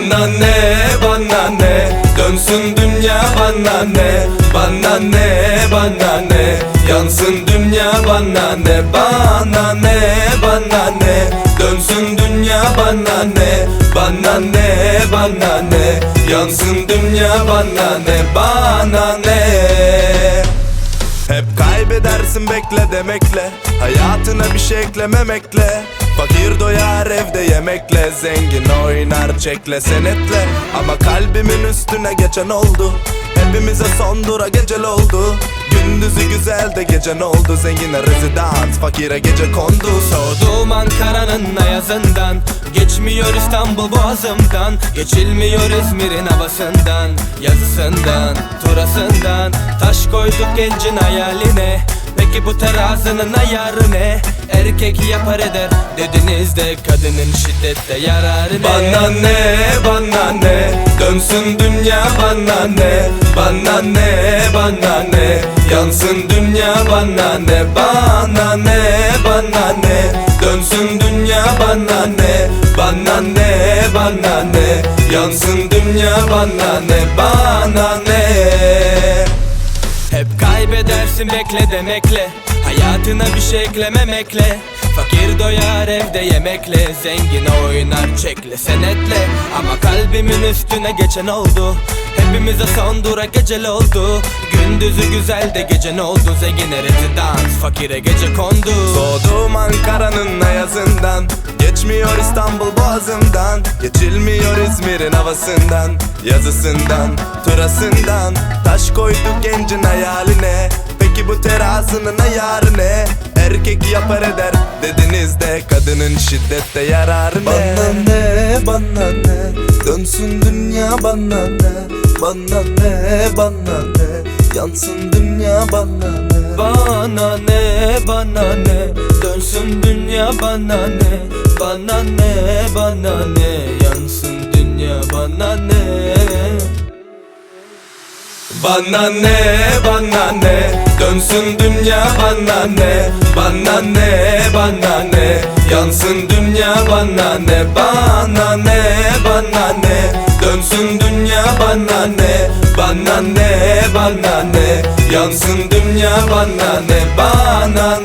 Bana ne bana ne? Dönsün dünya bana ne? Bana ne bana ne? Yansın dünya bana ne? Bana ne bana ne? Dönsün dünya bana ne? Bana ne bana ne? Yansın dünya bana ne? Bana ne kaybedersin bekle demekle. Hayatına bir şey eklememekle. Fakir doyar evde yemekle. Zengin oynar çekle senetle. Ama kalbimin üstüne geçen oldu. Hepimize son dura gecel oldu Gündüzü güzel de gece ne oldu Zengine rezidans fakire gece kondu Soğuduğum Ankara'nın ayazından Geçmiyor İstanbul boğazımdan Geçilmiyor İzmir'in havasından Yazısından, turasından Taş koyduk gencin hayaline Peki bu terazinin ayarı ne? Erkek yapar eder dediniz de Kadının şiddette yararı ne? Bana ne, bana ne Dönsün dünya bana ne? Bana ne, bana ne? Yansın dünya bana ne? Bana ne, bana ne? Dönsün dünya bana ne? Bana ne, bana ne? Yansın dünya bana ne? Bana ne? Hep kaybedersin bekle demekle. Hayatına bir şey eklememekle Fakir doyar evde yemekle Zengin oynar çekle senetle. Ama kalbimin üstüne geçen oldu Hepimize son dura gecel oldu. Gündüzü güzel de gece ne oldu? Zengine rezidans fakire gece kondu. Doğduğum Ankara'nın ayazından Geçmiyor İstanbul boğazımdan. Geçilmiyor İzmir'in havasından Yazısından, turasından. Taş koyduk gencin hayaline Peki bu terazinin ayarı ne? Erkek yapar eder dediniz de Kadının şiddette yararı ne? Bana ne, bana ne? Dönsün dünya bana ne? Bana ne, bana ne? Yansın dünya bana ne? Bana ne bana ne? Dönsün dünya bana ne? Bana ne bana ne? Yansın dünya bana ne? Bana ne bana ne Dönsün dünya bana ne? Bana ne bana ne? Yansın dünya bana ne? Bana ne bana ne? Dönsün dünya bana ne? Bana ne bana ne? Yansın dünya bana ne? Bana